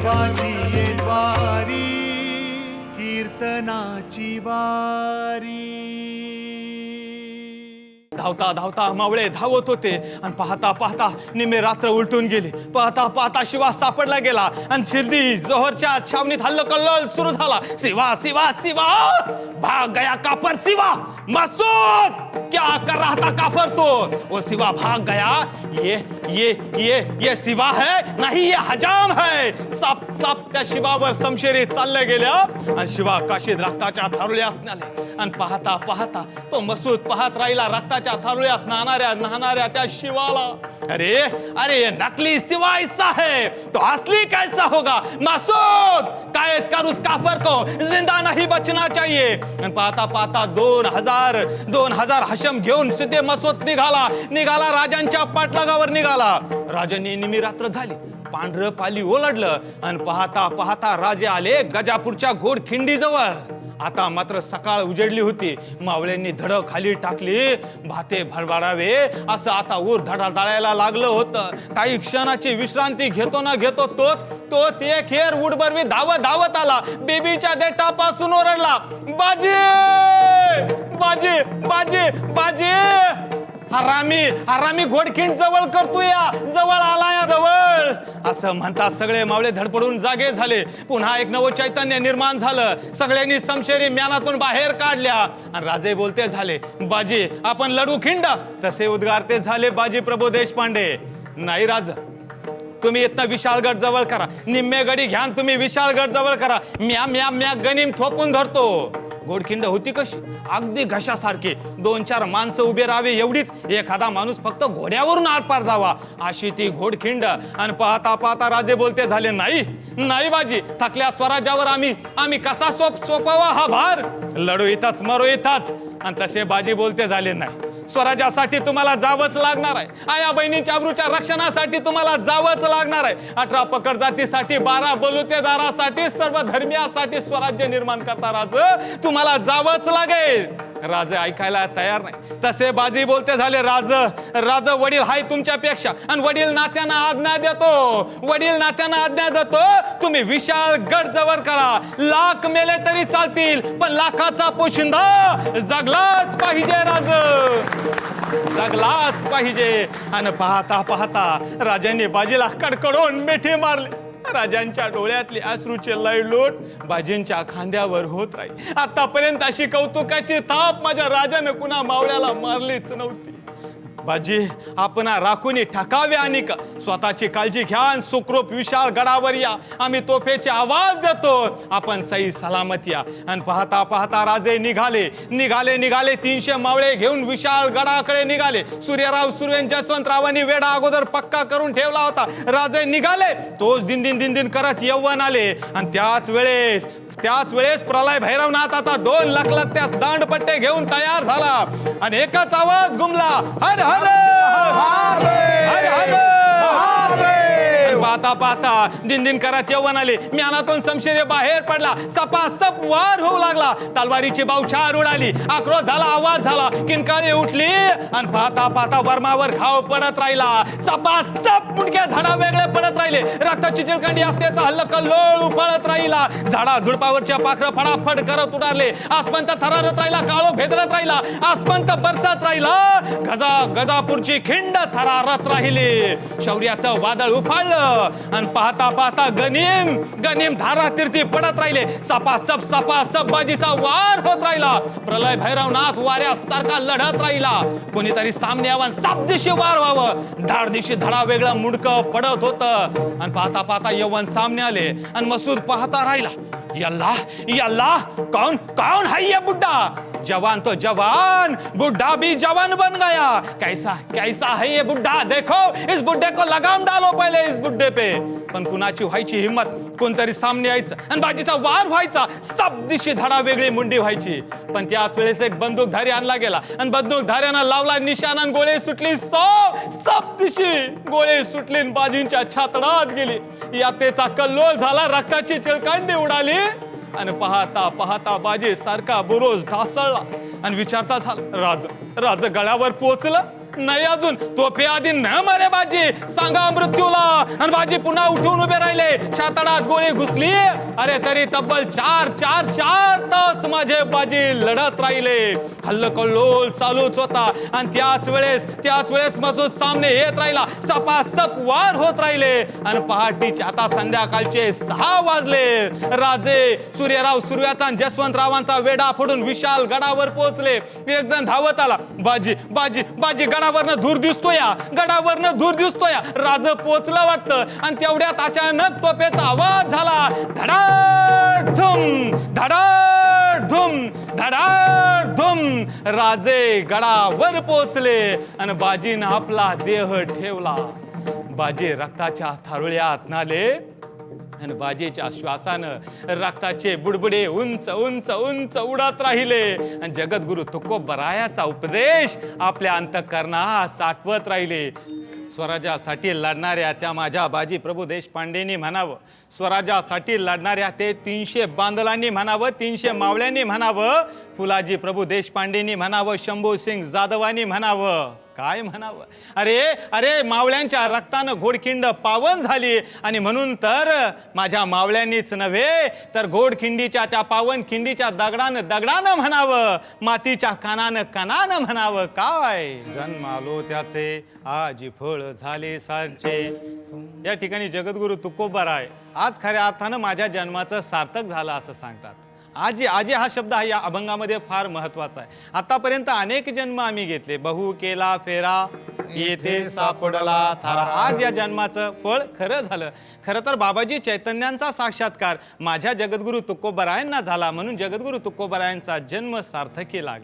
देवाची वारी कीर्तनाची वारी. धावता धावता मावळे धावत होते. आणि पाहता पाहता निमे रात्र उलटून गेली. पाहता पाहता शिवा सापडला गेला. आणि शिर्दी जोहरच्या छावणीत हल्ल कल्ल सुरू झाला. शिवा शिवा शिवा! भाग गया कापर शिवा! मसूद! क्या कर रहा था काफर तो? वो शिवा भाग गया। ये ये ये ये शिवा है नहीं ये हजाम है। सब सब त्या शिवावर समशेरी चालले गेल्या. आणि शिवा काशीत रक्ताच्या थारुल्यात नाले आणि पाहता पाहता तो मसूद पाहत राहिला रक्ताच्या थारुळ्यात नाणाऱ्या नाणाऱ्या त्या शिवाला. अरे अरे नकली शिवा साहेब है तो असली कैसा होगा? मसूद कायद कर उस काफर को? जिंदा नहीं बचना चाहिए. आणि पाहता पाहता दोन हजार दोन हजार हशम घेऊन सिद्धे मसूद निघाला. निघाला राजांच्या पाठलागावर निघाला. राजांनी निमी रात्र झाली. पांढरं पाली ओलडलं. आणि पाहता पाहता राजे आले गजापूरच्या घोडखिंडीजवळ. आता मात्र सकाळ उजडली होती. मावळ्यांनी धड खाली टाकली. भाते भरभरावे. असं आता ऊर धडा लागलं होतं. काही क्षणाची विश्रांती घेतो ना घेतो तोच. तोच एक हेर उडबरवी धावत धावत आला. बेबीच्या देठापासून ओरडला बाजी! बाजी! बाजी! बाजी! हरामी हरामी घोडखिंड जवळ करतो या. जवळ आला या जवळ. असं म्हणतात सगळे मावळे धडपडून जागे झाले. पुन्हा एक नवं चैतन्य निर्माण झालं. सगळ्यांनी समशेरी म्यानातून बाहेर काढल्या. आणि राजे बोलते झाले बाजी आपण लढू खिंड. तसे उद्गारते झाले बाजी प्रभू देशपांडे. नाही राज तुम्ही इथनं विशाळगड जवळ करा. निम्मे गडी घ्यान तुम्ही विशाळगड जवळ करा. म्या म्या म्या गनिम थोपून धरतो. गोडखिंड होती कशी? अगदी घशासारखी. दोन चार माणसं उभे राहावे एवढीच. एखादा माणूस फक्त घोड्यावरून आरपार जावा. अशी ती घोडखिंड. आणि पाहता पाहता राजे बोलते झाले नाही. नाही बाजी. थकल्या स्वराज्यावर आम्ही. आम्ही कसा सोप सोपावा हा भार? लढू इथंच मरो इथंच. आणि तसे बाजी बोलते झाले नाही. स्वराज्यासाठी तुम्हाला जावंच लागणार आहे. आया बहिणीच्या अब्रूच्या रक्षणासाठी तुम्हाला जावंच लागणार आहे. अठरा पकड जातीसाठी बारा बलुतेदारासाठी सर्व धर्मियासाठी स्वराज्य निर्माण करता राज. तुम्हाला जावंच लागेल. राजे ऐकायला तयार नाही. तसे बाजी बोलते झाले राज. राज वडील हाय तुमच्यापेक्षा. आणि वडील नात्यांना आज्ञा देतो. वडील नात्यांना आज्ञा देतो. तुम्ही विशाल गड जवळ करा. लाख मेले तरी चालतील पण लाखाचा पोशिंदा जगलाच पाहिजे राज. जगलाच पाहिजे. आणि पाहता पाहता राजांनी बाजीला कडकडून मिठी मारली. राजांच्या डोळ्यातली अश्रूचे लयलोट बाजींच्या खांद्यावर होत राहील आतापर्यंत अशी कौतुकाची थाप माझ्या राजानं कुणा मावळ्याला मारलीच नव्हती. बाजी आपण राखुनी ठकावे आणि स्वतःची काळजी घ्या आणि सुखरूप विशाल गडावर या. आम्ही तोफेचे आवाज देतो. आपण सई सलामत या. आणि पाहता पाहता राजे निघाले. निघाले निघाले. तीनशे मावळे घेऊन विशाल गडाकडे निघाले. सूर्यराव सुर्वेन जसवंतरावांनी वेडा अगोदर पक्का करून ठेवला होता. राजे निघाले. तोच दिन दिन दिन दिन करत यवन आले. आणि त्याच वेळेस त्याच वेळेस प्रलय भैरवनाथ आता दोन लाख लाख दांडपट्टे घेऊन तयार झाला. आणि एकच आवाज घुमला हर हर! हर हर! पाहता पाहता दिन दिन करत यव्वन आले. म्यानातून समशिरे बाहेर पडला. सपा सप वार होऊ लागला. तलवारीची बावछार उडाली आक्रोश झाला आवाज झाला. किनकाळी उठली आणि पाहता पाहता वर्मावर घाव पडत राहिला. सपा सप मुडक्या झाडा वेगळे पडत राहिले. रक्ताची चिळकंडी हत्याचा हल्ल कल्लोळ उफाळत राहिला. झाडा झुडपावरच्या पाखरं फडाफड करत उडाले आसमंत थरारत राहिला काळो भेदरत राहिला. आसमंत बरसत राहिला. गजा गजापूरची खिंड थरारत राहिली. शौर्याचं वादळ उफाळलं. आणि पाहता पाहता गनिम गनिम धारा तिरती पडत राहिले. सपा सप सपा सप बाजीचा वार होत राहिला. प्रलय भैरवनाथ वाऱ्यासारखा लढत राहिला. कोणीतरी सामने यावं साप दिशी वार व्हावं. धाड दिशी धडा वेगळा मुडकं पडत होत. आणि पाहता पाहता यवन सामने आले. आणि मसूद पाहता राहिला. यल्ला यल्ला कौन कौन है ये बुड्ढा? जवान तो जवान बुढ़ा भी जवान बन गया। कैसा कैसा है ये बुढ़ा देखो इस बुड्ढे को लगाम डालो पहले इस बुड्ढे पे। पण कुणाची व्हायची हिंमत कोणतरी सामने यायचं. आणि बाजीचा वार व्हायचा. सब दिशी धडा वेगळी मुंडी व्हायची. पण त्याच वेळेस एक बंदूकधारी आणला गेला. आणि बंदूकधाऱ्यानं लावला निशाणा गोळे सुटली. सो सब दिशी गोळे सुटली बाजींच्या छातडात गेली. यातेचा कल्लोळ झाला. रक्ताची चिळकांडी उडाली. आणि पाहता पाहता बाजी सारखा बुरोज ढासळला. आणि विचारता झाला राज राज गळ्यावर पोचलं नाही अजून. तोफे आधी न मरे बाजी. सांगा मृत्यूला. आणि बाजी पुन्हा उठून उभे राहिले. छातडात गोळी घुसली. अरे तरी तब्बल चार चार चार तास माझे बाजी लढत राहिले. हल्लकल्लोल चालूच होता. आणि त्याच वेळेस त्याच वेळेस मसूद सामने येत राहिला. सपासप वार होत राहिले. आणि पहाटेचे आता संध्याकाळचे सहा वाजले. राजे सूर्यराव सूर्याचा आणि जसवंतरावांचा वेडा फोडून विशाल गडावर पोहोचले. एक जण धावत आला. बाजी बाजी बाजी गडा गडावरनं दूर दिसतोय गडावरनं धूर दिसतोय राज पोचलं वाटतं. आणि तेवढ्यात अचानक तोफेचा आवाज झाला. धडाड धुम धडाड धुम धडाड धुम. राजे गडावर पोचले आणि बाजीनं आपला देह ठेवला. बाजी रक्ताच्या थारुळ्यात नाले आणि बाजीच्या श्वासानं रक्ताचे बुडबुडे उंच उंच उंच उडत राहिले. आणि जगद्गुरु तुकोबरायाचा उपदेश आपल्या अंतकरणा साठवत राहिले. स्वराज्यासाठी लढणाऱ्या त्या माझ्या बाजी प्रभू देशपांडेंनी म्हणावं. स्वराज्यासाठी लढणाऱ्या ते तीनशे बांदलांनी म्हणावं तीनशे मावळ्यांनी म्हणावं. फुलाजी प्रभू देशपांडेंनी म्हणावं शंभू सिंग जाधवांनी म्हणावं. काय म्हणावं? अरे अरे मावळ्यांच्या रक्तानं घोडखिंड पावन झाली. आणि म्हणून तर माझ्या मावळ्यांनीच नव्हे तर घोडखिंडीच्या त्या पावन खिंडीच्या दगडानं दगडानं म्हणावं. मातीच्या कानानं कानानं म्हणावं. काय? जन्म आलो त्याचे आजी फळ झाले सारचे या ठिकाणी जगद्गुरु आहे आज खऱ्या अर्थानं माझ्या जन्माचं सार्थक झालं असं सांगतात. आजी आजी हा शब्द हा या अभंगामध्ये फार महत्त्वाचा आहे. आतापर्यंत अनेक जन्म आम्ही घेतले. बहु केला फेरा येथे सापडला थारा. आज या जन्माचं फळ खरं झालं. खरं तर बाबाजी चैतन्यांचा साक्षात्कार. माझ्या जगद्गुरु तुकोबरायांना झाला म्हणून जगद्गुरु तुकोबरायांचा जन्म सार्थकी लागला.